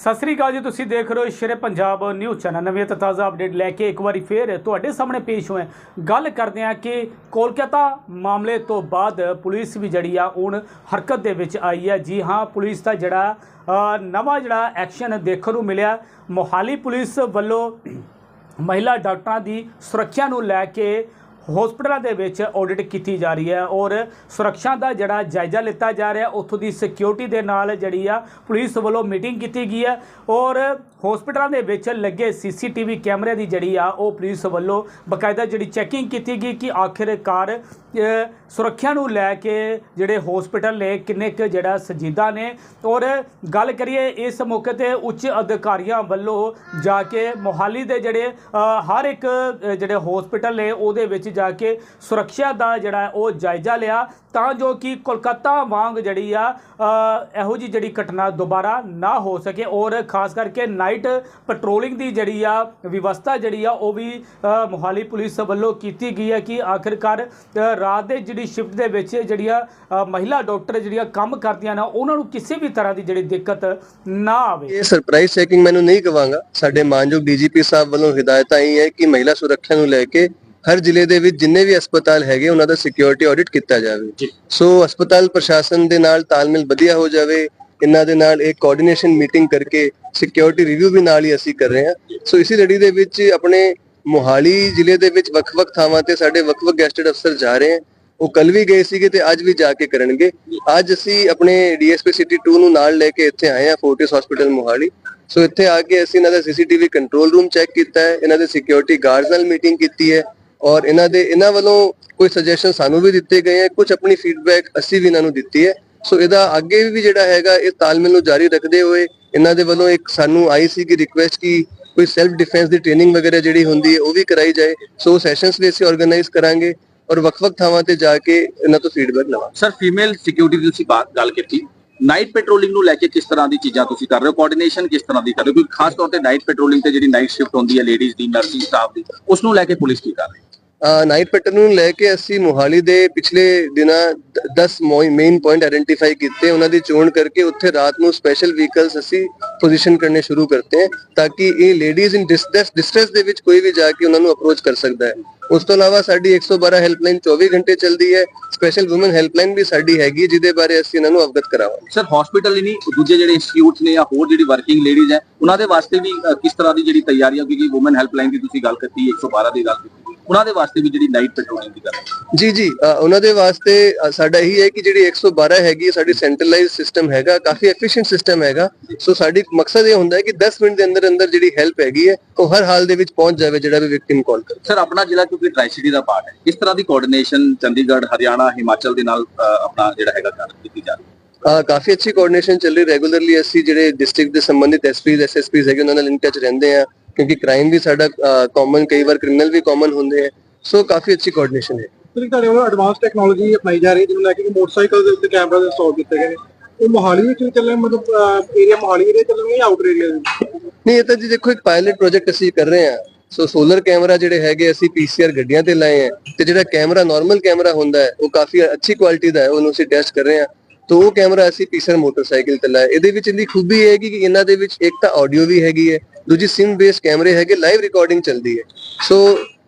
ਸਤਿ ਸ੍ਰੀ ਅਕਾਲ ਜੀ, ਤੁਸੀਂ ਦੇਖ ਰਹੇ ਹੋ ਸ਼ੇਰੇ ਪੰਜਾਬ ਨਿਊਜ਼ ਚੈਨਲ। ਨਵੀਂ ਤੇ ਤਾਜ਼ਾ ਅਪਡੇਟ ਲੈ ਕੇ ਇੱਕ ਵਾਰੀ ਫੇਰ ਤੁਹਾਡੇ ਸਾਹਮਣੇ ਪੇਸ਼ ਹੋਏ ਗੱਲ ਕਰਦੇ ਹਾਂ ਕਿ ਕੋਲਕਾਤਾ ਮਾਮਲੇ ਤੋਂ ਬਾਅਦ ਪੁਲਿਸ ਵੀ ਜਿਹੜੀ ਆ, ਹੁਣ ਹਰਕਤ ਦੇ ਵਿੱਚ ਆਈ ਹੈ। ਜੀ ਹਾਂ, ਪੁਲਿਸ ਦਾ ਜਿਹੜਾ ਨਵਾਂ ਜਿਹੜਾ ਐਕਸ਼ਨ ਦੇਖਣ ਨੂੰ ਮਿਲਿਆ। ਮੋਹਾਲੀ ਪੁਲਿਸ ਵੱਲੋਂ ਮਹਿਲਾ ਡਾਕਟਰਾਂ ਦੀ ਸੁਰੱਖਿਆ ਨੂੰ ਲੈ ਕੇ ਹਸਪਤਾਲਾਂ ਦੇ ਵਿੱਚ ਆਡਿਟ ਕੀਤੀ ਜਾ ਰਹੀ ਹੈ ਔਰ ਸੁਰੱਖਿਆ ਦਾ ਜਿਹੜਾ ਜਾਇਜ਼ਾ ਲਿੱਤਾ ਜਾ ਰਿਹਾ ਉੱਥੋਂ ਦੀ ਸਿਕਿਉਰਿਟੀ ਦੇ ਨਾਲ ਜਿਹੜੀ ਆ ਪੁਲਿਸ ਵੱਲੋਂ ਮੀਟਿੰਗ ਕੀਤੀ ਗਈ ਹੈ ਔਰ ਹਸਪਤਾਲਾਂ ਦੇ ਵਿੱਚ ਲੱਗੇ ਸੀਸੀਟੀਵੀ ਕੈਮਰੇ ਦੀ ਜਿਹੜੀ ਆ ਉਹ ਪੁਲਿਸ ਵੱਲੋਂ ਬਕਾਇਦਾ ਜਿਹੜੀ ਚੈਕਿੰਗ ਕੀਤੀ ਗਈ ਕਿ ਆਖਿਰਕਾਰ ਸੁਰੱਖਿਆ ਨੂੰ ਲੈ ਕੇ ਜਿਹੜੇ ਹਸਪਤਾਲ ਨੇ ਕਿੰਨੇ ਕੁ ਜਿਹੜਾ ਸੰਜੀਦਾ ਨੇ ਔਰ ਗੱਲ ਕਰੀਏ ਇਸ ਮੌਕੇ ਤੇ ਉੱਚ ਅਧਿਕਾਰੀਆਂ ਵੱਲੋਂ ਜਾ ਕੇ ਮੋਹਾਲੀ ਦੇ ਜਿਹੜੇ ਹਰ ਇੱਕ ਜਿਹੜੇ ਹਸਪਤਾਲ ਨੇ ਉਹਦੇ ਵਿੱਚ ਜਾ ਕੇ ਸੁਰੱਖਿਆ ਦਾ ਜਿਹੜਾ ਉਹ ਜਾਇਜ਼ਾ ਲਿਆ ਤਾਂ ਜੋ ਕਿ ਕੋਲਕਾਤਾ ਵਾਂਗ ਜਿਹੜੀ ਆ ਇਹੋ ਜੀ ਜਿਹੜੀ ਘਟਨਾ ਦੁਬਾਰਾ ਨਾ ਹੋ ਸਕੇ ਔਰ ਖਾਸ ਕਰਕੇ ਨਾਈਟ ਪੈਟਰੋਲਿੰਗ ਦੀ ਜਿਹੜੀ ਆ ਵਿਵਸਥਾ ਜਿਹੜੀ ਆ ਉਹ ਵੀ ਅ, ਪੁਲਿਸ ਵੱਲੋਂ ਕੀਤੀ ਗਈ ਹੈ ਕਿ ਆਖਿਰਕਾਰ ਰਾਤ ਦੇ ਜਿਹੜੀ ਸ਼ਿਫਟ ਦੇ ਵਿੱਚ ਜਿਹੜੀਆਂ ਮਹਿਲਾ ਡਾਕਟਰ ਜਿਹੜੀਆਂ ਕੰਮ ਕਰਦੀਆਂ ਨੇ ਉਹਨਾਂ ਨੂੰ ਕਿਸੇ ਵੀ ਤਰ੍ਹਾਂ ਦੀ ਜਿਹੜੀ ਦਿੱਕਤ ਨਾ ਆਵੇ। ਇਹ ਸਰਪ੍ਰਾਈਜ਼ ਚੈਕਿੰਗ ਮੈਨੂੰ ਨਹੀਂ ਕਵਾਂਗਾ। ਸਾਡੇ ਮਾਨਯੋਗ ਡੀਜੀਪੀ ਸਾਹਿਬ ਵੱਲੋਂ ਹਦਾਇਤਾਂ ਹੀ ਹੈ ਕਿ ਮਹਿਲਾ ਸੁਰੱਖਿਆ ਨੂੰ ਲੈ ਕੇ ਹਰ ਜ਼ਿਲ੍ਹੇ ਦੇ ਵਿੱਚ ਜਿੰਨੇ ਵੀ ਹਸਪਤਾਲ ਹੈਗੇ ਉਹਨਾਂ ਦਾ ਸਿਕਿਉਰਿਟੀ ਆਡਿਟ ਕੀਤਾ ਜਾਵੇ। ਸੋ ਹਸਪਤਾਲ ਪ੍ਰਸ਼ਾਸਨ ਦੇ ਨਾਲ ਤਾਲਮੇਲ ਵਧੀਆ ਹੋ ਜਾਵੇ ਇਹਨਾਂ ਦੇ ਨਾਲ ਇੱਕ ਕੋਆਰਡੀਨੇਸ਼ਨ ਮੀਟਿੰਗ ਕਰਕੇ ਸਿਕਿਉਰਿਟੀ ਰਿਵਿਊ ਵੀ ਨਾਲ ਹੀ ਅਸੀਂ ਕਰ ਰਹੇ ਹਾਂ। ਸੋ ਇਸੇ ਲੜੀ ਦੇ ਵਿੱਚ ਆਪਣੇ ਮੋਹਾਲੀ ਜ਼ਿਲ੍ਹੇ ਦੇ ਵਿੱਚ ਵੱਖ-ਵੱਖ ਥਾਵਾਂ ਤੇ ਸਾਡੇ ਵੱਖ-ਵੱਖ ਗੈਸਟਡ ਅਫਸਰ ਜਾ ਰਹੇ ਹਨ ਉਹ ਕੱਲ ਵੀ ਗਏ ਸੀਗੇ ਤੇ ਅੱਜ ਵੀ ਜਾ ਕੇ ਕਰਨਗੇ। ਅੱਜ ਅਸੀਂ ਆਪਣੇ ਡੀਐਸਪੀ ਸਿਟੀ 2 ਨੂੰ ਨਾਲ ਲੈ ਕੇ ਇੱਥੇ ਆਏ ਹਾਂ ਫੋਰਟਿਸ ਹਸਪੀਟਲ ਮੋਹਾਲੀ। ਸੋ ਇੱਥੇ ਆ ਕੇ ਅਸੀਂ ਇਹਨਾਂ ਦਾ ਸੀਸੀਟੀਵੀ ਕੰਟਰੋਲ ਰੂਮ ਚੈੱਕ ਕੀਤਾ ਹੈ ਇਹਨਾਂ ਦੇ ਸਿਕਿਉਰਿਟੀ ਗਾਰਡਸ ਨਾਲ ਮੀਟਿੰਗ ਕੀਤੀ ਹੈ। ਔਰ ਇਹਨਾਂ ਦੇ, ਇਹਨਾਂ ਵੱਲੋਂ ਕੋਈ ਸੁਜੈਸ਼ਨ ਸਾਨੂੰ ਵੀ ਦਿੱਤੇ ਗਏ ਹੈ ਕੁਝ ਆਪਣੀ ਫੀਡਬੈਕ ਅਸੀਂ ਵੀ ਇਹਨਾਂ ਨੂੰ ਦਿੱਤੀ ਹੈ। ਸੋ ਇਹਦਾ ਅੱਗੇ ਵੀ ਜਿਹੜਾ ਹੈਗਾ, ਇਹ ਤਾਲਮੇਲ ਨੂੰ ਜਾਰੀ ਰੱਖਦੇ ਹੋਏ ਇਹਨਾਂ ਦੇ ਵੱਲੋਂ ਇੱਕ ਸਾਨੂੰ ਆਈ ਸੀ ਕਿ ਰਿਕੁਐਸਟ ਕੀ ਕੋਈ ਸੈਲਫ ਡਿਫੈਂਸ ਦੀ ਟ੍ਰੇਨਿੰਗ ਵਗੈਰਾ ਜਿਹੜੀ ਹੁੰਦੀ ਹੈ, ਉਹ ਵੀ ਕਰਾਈ ਜਾਏ। ਸੋ ਸੈਸ਼ਨਸ ਵੀ ਅਸੀਂ ਆਰਗੇਨਾਈਜ਼ ਕਰਾਂਗੇ ਔਰ ਵੱਖ-ਵੱਖ ਥਾਵਾਂ ਤੇ ਜਾ ਕੇ ਇਹਨਾਂ ਤੋਂ ਫੀਡਬੈਕ ਲਵਾਂਗੇ। ਸਰ ਫੀਮੇਲ ਸਿਕਿਉਰਿਟੀ ਦੀ ਤੁਸੀਂ ਗੱਲ ਕੀਤੀ। ਨਾਈਟ ਪੈਟਰੋਲਿੰਗ ਨੂੰ ਲੈ ਕੇ ਕਿਸ ਤਰ੍ਹਾਂ ਦੀ ਚੀਜ਼ਾਂ ਤੁਸੀਂ ਕਰ ਰਹੇ ਹੋ? ਕੋਆਰਡੀਨੇਸ਼ਨ ਕਿਸ ਤਰ੍ਹਾਂ ਦੀ ਕਰ ਰਹੇ ਹੋ? ਕਿਉਂਕਿ ਖਾਸ ਤੌਰ ਤੇ ਨਾਈਟ ਪੈਟਰੋਲਿੰਗ ਤੇ ਜਿਹੜੀ ਨਾਈਟ ਸ਼ਿਫਟ ਹੁੰਦੀ ਹੈ ਲੇਡੀਜ਼ ਦੀ ਨਰਸਿੰਗ ਸਟਾਫ ਦੀ, ਉਸ ਨੂੰ ਲੈ ਕੇ ਪੁਲਿਸ ਕੀ ਕਰ ਰਹੀ ਹੈ? ਨਾਈਟ ਪੈਟਰਨ ਨੂੰ ਲੈ ਕੇ ਅਸੀਂ ਮੋਹਾਲੀ ਦੇ ਪਿਛਲੇ ਦਿਨਾਂ 10 ਮੇਨ ਪੁਆਇੰਟ ਆਇਡੈਂਟੀਫਾਈ ਕੀਤੇ, ਉਹਨਾਂ ਦੀ ਚੋਣ ਕਰਕੇ ਉੱਥੇ ਰਾਤ ਨੂੰ ਸਪੈਸ਼ਲ ਵਹੀਕਲਸ ਅਸੀਂ ਪੋਜੀਸ਼ਨ ਕਰਨੇ ਸ਼ੁਰੂ ਕਰਤੇ ਤਾਂ ਕਿ ਇਹ ਲੇਡੀਜ਼ ਇਨ ਡਿਸਟ੍ਰੈਸ ਡਿਸਟ੍ਰੈਸ ਦੇ ਵਿੱਚ ਕੋਈ ਵੀ ਜਾ ਕੇ ਉਹਨਾਂ ਨੂੰ ਅਪਰੋਚ ਕਰ ਸਕਦਾ ਹੈ। ਉਸ ਤੋਂ ਇਲਾਵਾ ਸਾਡੀ 112 ਹੈਲਪਲਾਈਨ 24 ਘੰਟੇ ਚੱਲਦੀ ਹੈ ਸਪੈਸ਼ਲ ਔਮਨ ਹੈਲਪਲਾਈਨ ਵੀ ਸਾਡੀ ਹੈਗੀ, ਜਿਹਦੇ ਬਾਰੇ ਅਸੀਂ ਇਹਨਾਂ ਨੂੰ ਅਵਗਤ ਕਰਾਵਾਂਗੇ। ਸਰ ਹਸਪੀਟਲ ਹੀ ਨਹੀਂ, ਦੂਜੇ ਜਿਹੜੇ ਇੰਸਟੀਚਿਊਟਸ ਨੇ ਜਾਂ ਹੋਰ ਜਿਹੜੀ ਵਰਕਿੰਗ ਲੇਡੀਜ਼ ਹੈ, ਉਹਨਾਂ ਦੇ ਵਾਸਤੇ ਵੀ ਕਿਸ ਤਰ੍ਹਾਂ ਦੀ ਜਿਹੜੀ ਤਿਆਰੀ ਕਿਉਂਕਿ ਔਮਨ ਹੈਲਪਲਾਈਨ ਦੀ ਤੁਸੀਂ ਗੱਲ ਕੀਤੀ 112 ਦੀ ਗੱਲ ਕੀਤੀ। ਉਹਨਾਂ ਦੇ ਵਾਸਤੇ ਵੀ ਜਿਹੜੀ ਨਾਈਟ ਪੈਟਰੋਲਿੰਗ ਦੀ ਗੱਲ ਜੀ ਜੀ ਉਹਨਾਂ ਦੇ ਵਾਸਤੇ ਸਾਡਾ ਇਹੀ ਹੈ ਕਿ ਜਿਹੜੀ 112 ਹੈਗੀ ਸਾਡੀ ਸੈਂਟਰਲਾਈਜ਼ ਸਿਸਟਮ ਹੈਗਾ ਕਾਫੀ ਐਫੀਸ਼ੀਐਂਟ ਸਿਸਟਮ ਹੈਗਾ। ਸੋ ਸਾਡੀ ਮਕਸਦ ਇਹ ਹੁੰਦਾ ਹੈ ਕਿ 10 ਮਿੰਟ ਦੇ ਅੰਦਰ ਅੰਦਰ ਜਿਹੜੀ ਹੈਲਪ ਹੈਗੀ ਹੈ ਉਹ ਹਰ ਹਾਲ ਦੇ ਵਿੱਚ ਪਹੁੰਚ ਜਾਵੇ ਜਿਹੜਾ ਵੀ ਵਿਕਟਿਮ ਕਾਲ ਕਰੇ। ਸਰ ਆਪਣਾ ਜ਼ਿਲ੍ਹਾ ਕਿਉਂਕਿ ਟ੍ਰਾਈ ਸਿਟੀ ਦਾ ਪਾਰਟ ਹੈ ਕਿਸ ਤਰ੍ਹਾਂ ਦੀ ਕੋਆਰਡੀਨੇਸ਼ਨ ਚੰਡੀਗੜ੍ਹ ਹਰਿਆਣਾ ਹਿਮਾਚਲ ਦੇ ਨਾਲ ਆਪਣਾ ਜਿਹੜਾ ਹੈਗਾ ਕਰ ਕੀਤੀ ਜਾ ਰਹੀ ਹੈ। ਕਾਫੀ ਅੱਛੀ ਕੋਆਰਡੀਨੇਸ਼ਨ ਚੱਲ ਰਹੀ ਰੈਗੂਲਰਲੀ ਅਸੀਂ ਜਿਹੜੇ ਡਿਸਟ੍ਰਿਕਟ ਦੇ ਸੰਬੰਧਿਤ ਐਸਪੀਜ਼ ਐਸਐਸਪੀਜ਼ ਹੈਗੇ ਉਹਨਾਂ ਨਾਲ ਇਨ ਟੱਚ ਰਹਿੰਦੇ ਆ ਕਿਉਂਕਿ ਕ੍ਰਾਈਮ ਵੀ ਸਾਡਾ ਕਾਮਨ ਕਈ ਵਾਰ ਕ੍ਰਿਮੀਨਲ ਵੀ ਕਾਮਨ ਹੁੰਦੇ ਆ। ਸੋ ਕਾਫੀ ਅੱਛੀ ਕੋਆਰਡੀਨੇਸ਼ਨ ਹੈ। ਤੁਸੀਂ ਤੁਹਾਡੇ ਵੱਲੋਂ ਐਡਵਾਂਸ ਟੈਕਨੋਲੋਜੀ ਅਪਣਾਈ ਜਾ ਰਹੀ ਹੈ ਜਿਹਨੂੰ ਲੈ ਕੇ ਮੋਟਰਸਾਈਕਲ ਦੇ ਉੱਤੇ ਕੈਮਰਾ ਇੰਸਟਾਲ ਕੀਤੇ ਗਏ ਨੇ। ਉਹ ਮੋਹਾਲੀ ਵਿੱਚ ਵੀ ਚੱਲਣੇ ਮਤਲਬ ਏਰੀਆ ਮੋਹਾਲੀ ਏਰੀਆ ਚੱਲਣਗੇ ਜਾਂ ਆਊਟਰ ਏਰੀਆ ਨਹੀਂ ਇਹ ਤਾਂ ਜੀ ਦੇਖੋ ਇੱਕ ਪਾਇਲਟ ਪ੍ਰੋਜੈਕਟ ਅਸੀਂ ਕਰ ਰਹੇ ਹਾਂ। ਸੋ ਸੋਲਰ ਕੈਮਰਾ ਜਿਹੜੇ ਹੈਗੇ ਅਸੀਂ ਪੀਸੀਆਰ ਗੱਡੀਆਂ ਤੇ ਲਾਏ ਆ ਤੇ ਜਿਹੜਾ ਕੈਮਰਾ ਨਾਰਮਲ ਕੈਮਰਾ ਹੁੰਦਾ ਹੈ ਉਹ ਕਾਫੀ ਅੱਛੀ ਕੁਆਲਿਟੀ ਦਾ ਹੈ ਉਹਨੂੰ ਅਸੀਂ ਟੈਸਟ ਕਰ ਰਹੇ ਹਾਂ। ਤੋ ਉਹ ਕੈਮਰਾ ਅਸੀਂ ਪੀਸੀਆਰ ਮੋਟਰਸਾਈਕਲ ਤੇ ਲਾਇਆ ਇਹਦੇ ਵਿੱਚ ਇਹਦੀ ਖੂਬੀ ਇਹ ਹੈਗੀ ਕਿ ਇਹਨਾਂ ਦੇ ਵਿੱਚ ਇੱਕ ਤਾਂ ਆਡੀਓ ਵੀ ਹੈਗੀ ਹੈ ਦੂਜੀ ਸਿਮ ਬੇਸ ਕੈਮਰੇ ਹੈਗੇ ਲਾਈਵ ਰਿਕਾਰਡਿੰਗ ਚੱਲਦੀ ਹੈ। ਸੋ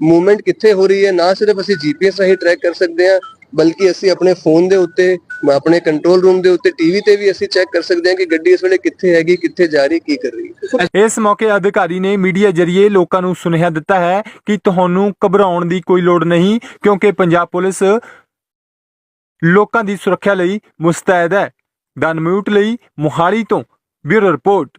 ਮੂਵਮੈਂਟ ਕਿੱਥੇ ਹੋ ਰਹੀ ਹੈ? ਨਾ ਸਿਰਫ ਅਸੀਂ ਜੀਪੀਐਸ ਰਾਹੀਂ ਟਰੈਕ ਕਰ ਸਕਦੇ ਹਾਂ, ਬਲਕਿ ਅਸੀਂ ਆਪਣੇ ਫੋਨ ਦੇ ਉੱਤੇ, ਆਪਣੇ ਕੰਟਰੋਲ ਰੂਮ ਦੇ ਉੱਤੇ ਟੀਵੀ ਤੇ ਵੀ ਅਸੀਂ ਚੈੱਕ ਕਰ ਸਕਦੇ ਹਾਂ ਕਿ ਗੱਡੀ ਇਸ ਵੇਲੇ ਕਿੱਥੇ ਹੈਗੀ, ਕਿੱਥੇ ਜਾ ਰਹੀ, ਕੀ ਕਰ ਰਹੀ ਹੈ। ਇਸ ਮੌਕੇ ਅਧਿਕਾਰੀ ਨੇ ਮੀਡੀਆ ਜਰੀਏ ਲੋਕਾਂ ਨੂੰ ਸੁਨੇਹਾ ਦਿੱਤਾ ਹੈ ਕਿ ਤੁਹਾਨੂੰ ਘਬਰਾਉਣ ਦੀ ਕੋਈ ਲੋੜ ਨਹੀਂ, ਕਿਉਂਕਿ ਪੰਜਾਬ ਪੁਲਿਸ ਲੋਕਾਂ ਦੀ ਸੁਰੱਖਿਆ ਲਈ ਮੁਸਤੈਦ ਹੈ। ਦਨ ਮਿਊਟ ਲਈ ਮੁਹਾਲੀ ਤੋਂ bureau report.